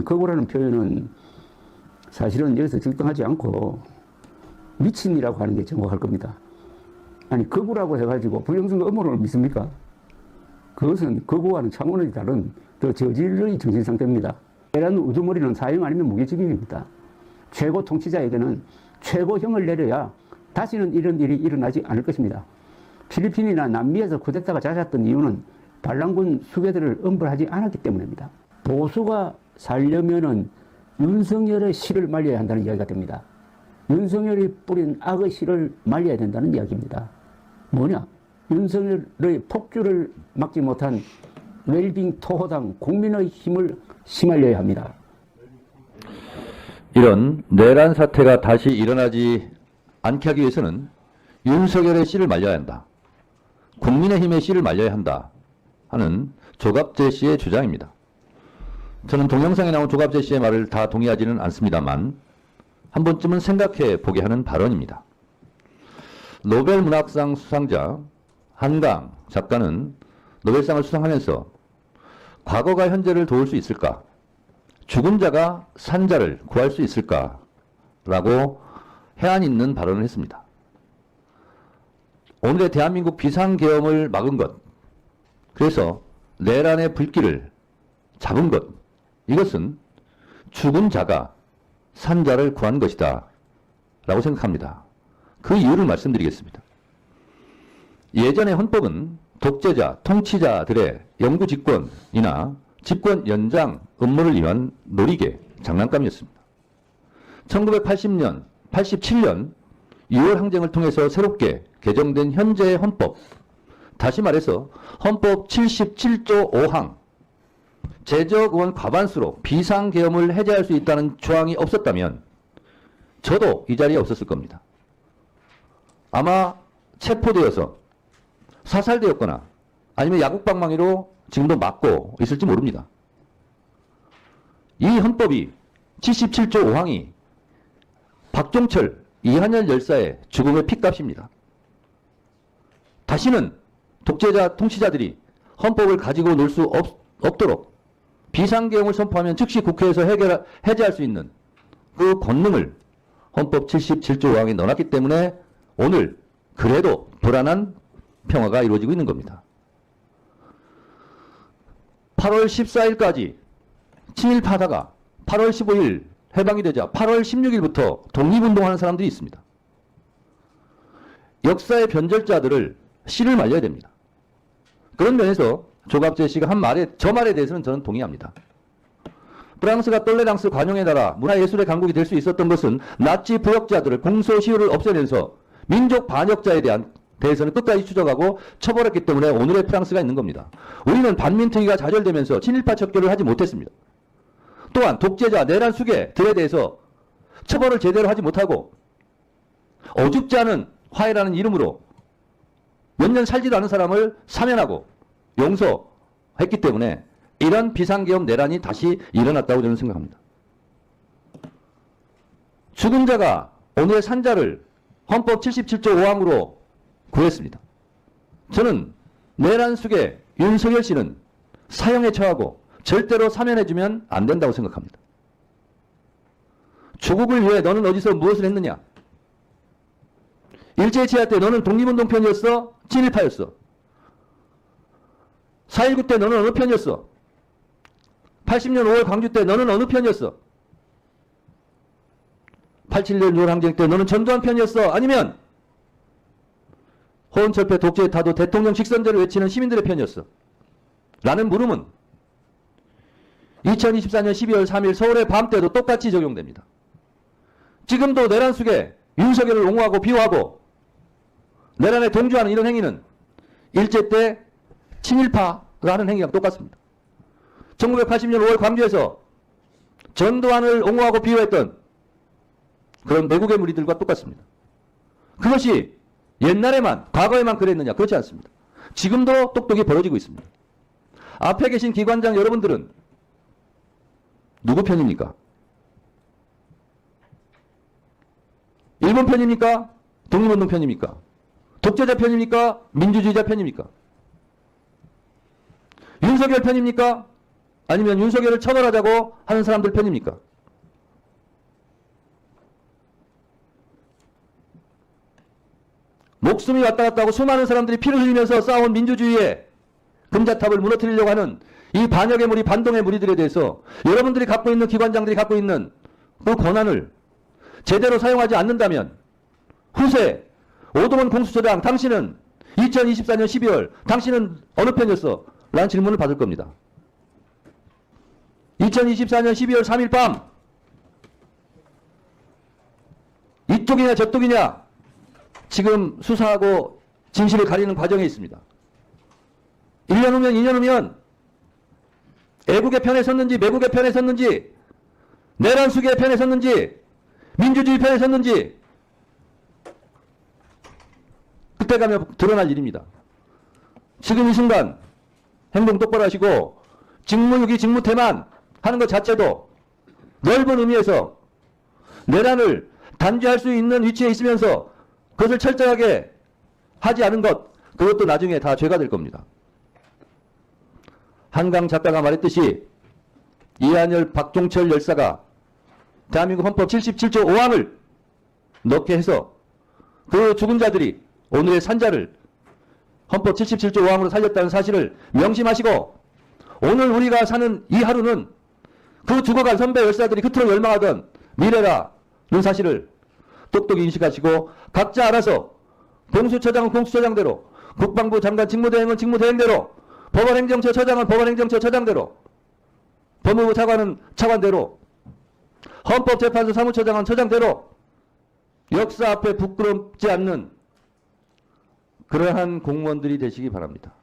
저는 거부라는 표현은 사실은 여기서 적당하지 않고 미친이라고 하는 게 정확할 겁니다. 아니 거부라고 해가지고 불영승 업무를 믿습니까? 그것은 거부와는 차원이 다른 더 저질의 정신 상태입니다. 이런 우두머리는 사형 아니면 무기징역입니다. 최고 통치자에게는 최고형을 내려야 다시는 이런 일이 일어나지 않을 것입니다. 필리핀이나 남미에서 쿠데타가 잦았던 이유는 반란군 수괴들을 엄벌하지 않았기 때문입니다. 보수가 살려면은 윤석열의 씨를 말려야 한다는 이야기가 됩니다. 윤석열이 뿌린 악의 씨를 말려야 된다는 이야기입니다. 뭐냐? 윤석열의 폭주를 막지 못한 웰빙 토호당 국민의 힘을 심말려야 합니다. 이런 내란 사태가 다시 일어나지 않게 하기 위해서는 윤석열의 씨를 말려야 한다. 국민의힘의 씨를 말려야 한다. 하는 조갑재 씨의 주장입니다. 저는 동영상에 나온 조갑재 씨의 말을 다 동의하지는 않습니다만 한 번쯤은 생각해 보게 하는 발언입니다. 노벨 문학상 수상자 한강 작가는 노벨상을 수상하면서 과거가 현재를 도울 수 있을까? 죽은 자가 산 자를 구할 수 있을까? 라고 해안 있는 발언을 했습니다. 오늘의 대한민국 비상계엄을 막은 것, 그래서 내란의 불길을 잡은 것, 이것은 죽은 자가 산 자를 구한 것이다. 라고 생각합니다. 그 이유를 말씀드리겠습니다. 예전의 헌법은 독재자, 통치자들의 영구 집권이나 집권 연장 업무를 위한 놀이개, 장난감이었습니다. 1980년, 87년 6월 항쟁을 통해서 새롭게 개정된 현재의 헌법, 다시 말해서 헌법 77조 5항, 재적 의원 과반수로 비상계엄을 해제할 수 있다는 조항이 없었다면 저도 이 자리에 없었을 겁니다. 아마 체포되어서 사살되었거나 아니면 야국방망이로 지금도 맞고 있을지 모릅니다. 이 헌법이 77조 5항이 박종철, 이한열 열사의 죽음의 핏값입니다. 다시는 독재자, 통치자들이 헌법을 가지고 놀 수 없도록 비상계엄을 선포하면 즉시 국회에서 해결, 해제할 수 있는 그 권능을 헌법 77조 5항에 넣어놨기 때문에 오늘 그래도 불안한 평화가 이루어지고 있는 겁니다. 8월 14일까지 친일 파다가 8월 15일 해방이 되자 8월 16일부터 독립운동하는 사람들이 있습니다. 역사의 변절자들을 씨를 말려야 됩니다. 그런 면에서 조갑재 씨가 한 말에 저 말에 대해서는 저는 동의합니다. 프랑스가 똘레랑스 관용에 따라 문화예술의 강국이 될 수 있었던 것은 나치 부역자들을 공소시효를 없애면서 민족 반역자에 대한 대해서는 끝까지 추적하고 처벌했기 때문에 오늘의 프랑스가 있는 겁니다. 우리는 반민특위가 좌절되면서 친일파 척결을 하지 못했습니다. 또한 독재자 내란 수괴들에 대해서 처벌을 제대로 하지 못하고 어줍지 않은 화해라는 이름으로 몇 년 살지도 않은 사람을 사면하고 용서했기 때문에 이런 비상계엄 내란이 다시 일어났다고 저는 생각합니다. 죽은 자가 오늘의 산자를 헌법 77조 5항으로 구했습니다. 저는 내란 속에 윤석열 씨는 사형에 처하고 절대로 사면해주면 안 된다고 생각합니다. 조국을 위해 너는 어디서 무엇을 했느냐? 일제치하 때 너는 독립운동 편이었어? 친일파였어? 4.19 때 너는 어느 편이었어? 80년 5월 광주 때 너는 어느 편이었어? 87년 6월 항쟁 때 너는 전두환 편이었어? 아니면 호원철폐 독재에 타도 대통령 직선제를 외치는 시민들의 편이었어? 라는 물음은 2024년 12월 3일 서울의 밤 때도 똑같이 적용됩니다. 지금도 내란 속에 윤석열을 옹호하고 비호하고 내란에 동조하는 이런 행위는 일제 때 친일파가 하는 행위랑 똑같습니다. 1980년 5월 광주에서 전두환을 옹호하고 비호했던 그런 내국의 무리들과 똑같습니다. 그것이 옛날에만, 과거에만 그랬느냐? 그렇지 않습니다. 지금도 똑똑히 벌어지고 있습니다. 앞에 계신 기관장 여러분들은 누구 편입니까? 일본 편입니까? 독립운동 편입니까? 독재자 편입니까? 민주주의자 편입니까? 윤석열 편입니까? 아니면 윤석열을 처벌하자고 하는 사람들 편입니까? 목숨이 왔다 갔다 하고 수많은 사람들이 피를 흘리면서 싸운 민주주의의 금자탑을 무너뜨리려고 하는 이 반역의 무리, 반동의 무리들에 대해서 여러분들이 갖고 있는 기관장들이 갖고 있는 그 권한을 제대로 사용하지 않는다면 후세 오동원 공수처장 당신은 2024년 12월 당신은 어느 편이었어? 라는 질문을 받을 겁니다. 2024년 12월 3일 밤 이쪽이냐 저쪽이냐 지금 수사하고 진실을 가리는 과정에 있습니다. 1년 후면 2년 후면 애국의 편에 섰는지 매국의 편에 섰는지 내란 수계의 편에 섰는지 민주주의 편에 섰는지 그때 가면 드러날 일입니다. 지금 이 순간 행동 똑바로 하시고 직무유기 직무태만 하는 것 자체도 넓은 의미에서 내란을 단죄할 수 있는 위치에 있으면서 그것을 철저하게 하지 않은 것 그것도 나중에 다 죄가 될 겁니다. 한강 작가가 말했듯이 이한열 박종철 열사가 대한민국 헌법 77조 5항을 넣게 해서 그 죽은 자들이 오늘의 산자를 헌법 77조 5항으로 살렸다는 사실을 명심하시고 오늘 우리가 사는 이 하루는 그 죽어간 선배 열사들이 그토록 열망하던 미래라는 사실을 똑똑히 인식하시고 각자 알아서 공수처장은 공수처장대로 국방부 장관 직무대행은 직무대행대로 법원행정처 처장은 법원행정처 처장대로 법무부 차관은 차관대로 헌법재판소 사무처장은 처장대로 역사 앞에 부끄럽지 않는 그러한 공무원들이 되시기 바랍니다.